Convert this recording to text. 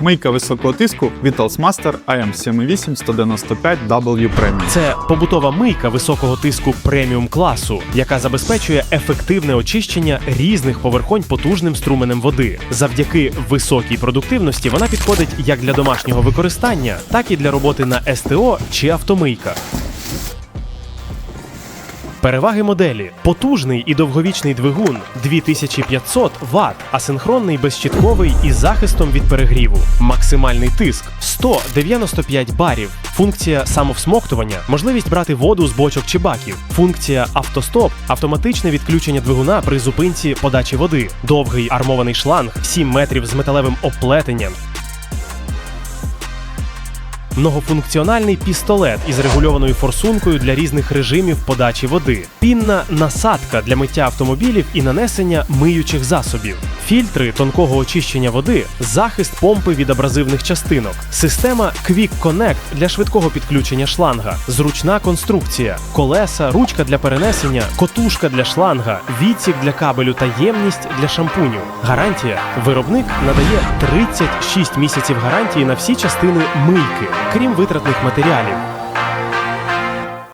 Мийка високого тиску Vitalsmaster AM78195W Premium. Це побутова мийка високого тиску преміум класу, яка забезпечує ефективне очищення різних поверхонь потужним струменем води. Завдяки високій продуктивності вона підходить як для домашнього використання, так і для роботи на СТО чи автомийках. Переваги моделі: потужний і довговічний двигун 2500 Вт, асинхронний безщітковий із захистом від перегріву, максимальний тиск 195 барів, функція самовсмоктування, можливість брати воду з бочок чи баків, функція автостоп, автоматичне відключення двигуна при зупинці подачі води, довгий армований шланг 7 метрів з металевим оплетенням, Многофункціональний пістолет із регульованою форсункою для різних режимів подачі води, пінна насадка для миття автомобілів і нанесення миючих засобів, фільтри тонкого очищення води, захист помпи від абразивних частинок, система Quick Connect для швидкого підключення шланга, зручна конструкція, колеса, ручка для перенесення, котушка для шланга, відсік для кабелю та ємність для шампуню. Гарантія виробник надає 36 місяців гарантії на всі частини мийки, крім витратних матеріалів.